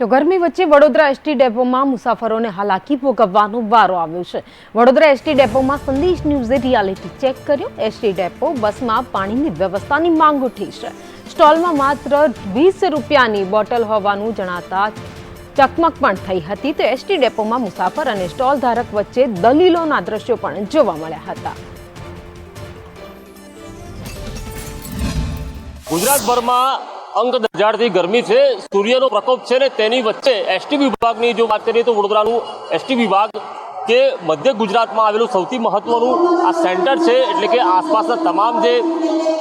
તો ગરમી વચ્ચે વડોદરા એસટી ડેપોમાં મુસાફરોને હાલાકી ભોગવવાનો વારો આવ્યો છે. વડોદરા એસટી ડેપોમાં સંદેશ ન્યૂઝે રિયાલિટી ચેક કર્યો. એસટી ડેપો બસમાં પાણીની વ્યવસ્થાની માંગ ઉઠી છે. સ્ટોલમાં માત્ર વીસ રૂપિયાની બોટલ હોવાનું જણાતા ચકમક પણ થઈ હતી. તો એસટી ડેપોમાં મુસાફર અને સ્ટોલ ધારક વચ્ચે દલીલોના દ્રશ્યો પણ જોવા મળ્યા હતા. ગુજરાતભરમાં અંગ દજાડતી ગરમી છે. સૂર્યનો પ્રકોપ છે ને તેની વચ્ચે એસટી વિભાગની જો વાત કરીએ તો વડોદરાનું એસટી વિભાગ કે મધ્ય ગુજરાતમાં આવેલું સૌથી મહત્વનું આ સેન્ટર છે. એટલે કે આસપાસના તમામ જે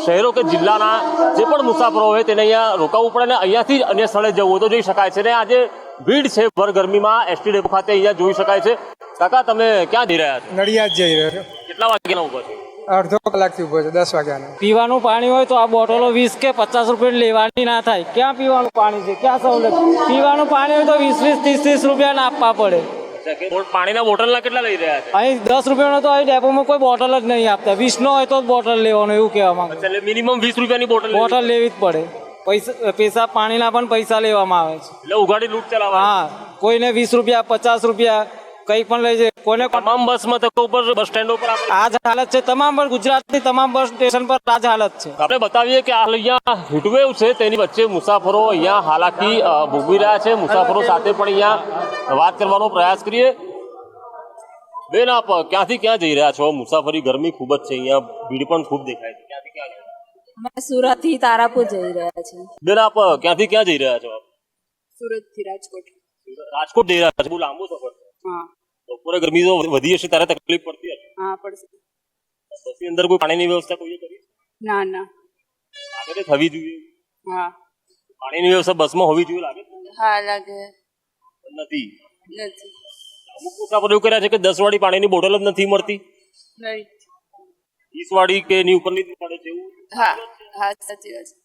શહેરો કે જિલ્લાના જે પણ મુસાફરો હોય તેને અહીંયા રોકાવવું પડે ને અહીંયાથી જ અન્ય સ્થળે જવું હોય તો જોઈ શકાય છે. ને આજે ભીડ છે ભર ગરમીમાં એસટી ડેપો ખાતે અહીંયા જોઈ શકાય છે. કાકા તમે ક્યાં જઈ રહ્યા છો? નડિયાદ જઈ રહ્યા છો. કેટલા વાગ્યાના ઉપર છો? અડધો કલાકથી ઊભો છે દસ વાગ્યાનો. પીવાનું પાણી હોય તો આ બોટલો વીસ કે પચાસ રૂપિયા લેવાની ના થાય. ક્યાં પીવાનું પાણી છે? ક્યાં સવલત? પીવાનું પાણી હોય તો વીસ વીસ ત્રીસ ત્રીસ રૂપિયા ના આપવા પડે. પાણીના બોટલના કેટલા લઈ રહ્યા છે? અહીં દસ રૂપિયાનો તો અહીં ડેપોમાં કોઈ બોટલ જ નહીં આપતા. વીસનો હોય તો જ બોટલ લેવાનો એવું કહેવા માંગે. એટલે મિનિમમ વીસ રૂપિયાની બોટલ લેવી. બોટલ લેવી જ પડે. પૈસા પૈસા પાણીના પણ પૈસા લેવામાં આવે છે. એટલે ઉઘાડી લૂંટ ચલાવવા હા કોઈને વીસ રૂપિયા પચાસ રૂપિયા કંઈ પણ લઈ જાય કોઈને તમામ બસ મથકો ઉપર બસ સ્ટેન્ડો પર આપણે આ જ હાલત છે તમામ પર ગુજરાતની તમામ બસ સ્ટેશન પર આ જ હાલત છે. આપણે બતાવીએ કે આ અહીંયા હીટવેવ છે તેની વચ્ચે મુસાફરો અહીંયા હાલાકી અ, ભોગવી રહ્યા છે. મુસાફરો સાથે પણ અહીંયા વાત કરવાનો પ્રયાસ કરીએ. બેન આપ ક્યાંથી ક્યાં જઈ રહ્યા છો? મુસાફરી ગરમી ખૂબ જ છે અહીંયા ભીડ પણ ખૂબ દેખાય છે. ક્યાંથી ક્યાં જઈ રહ્યા છો? અમે સુરતથી તારાપુર જઈ રહ્યા છે બેન આપ ક્યાંથી ક્યાં જઈ રહ્યા છો? સુરતથી રાજકોટ રાજકોટ જઈ રહ્યા છો? બહુ લાંબુ સફર છે હા. બપોરે ગરમી જો વધી હશે ત્યારે તકલીફ પડતી હશે. હા પડશે. બસની અંદર કોઈ પાણીની વ્યવસ્થા કોઈએ કરી? ના ના. લાગે તો થવી જોઈએ? હા. પાણીની વ્યવસ્થા બસમાં હોવી જોઈએ લાગે હા લાગે. નથી. નથી. અમુક મુસાફરો એવું કર્યા છે કે દસ વાળી પાણીની બોટલ જ નથી મળતી? નહીં. વીસ વાળી કે એની ઉપરની પડે છે એવું હા હા સાચી વાત છે.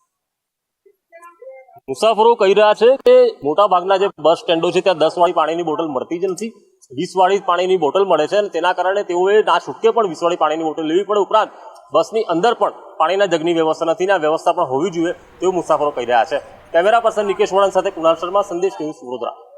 મુસાફરો કહી રહ્યા છે કે મોટા ભાગના જે બસ સ્ટેન્ડો છે ત્યાં દસ વાળી પાણીની બોટલ મળતી જ નથી. વીસ વાળી પાણીની બોટલ મળે છે અને તેના કારણે તેઓએ ના છૂટકે પણ વીસ વાળી પાણીની બોટલ લેવી પડે ઉપરાંત બસની અંદર પણ પાણીના જગની વ્યવસ્થા નથી ને આ વ્યવસ્થા પણ હોવી જોઈએ તેવું મુસાફરો કહી રહ્યા છે. કેમેરા પર્સન નિકેશ વળન સાથે કુણાલ શર્મા, સંદેશ ન્યૂઝ વડોદરા.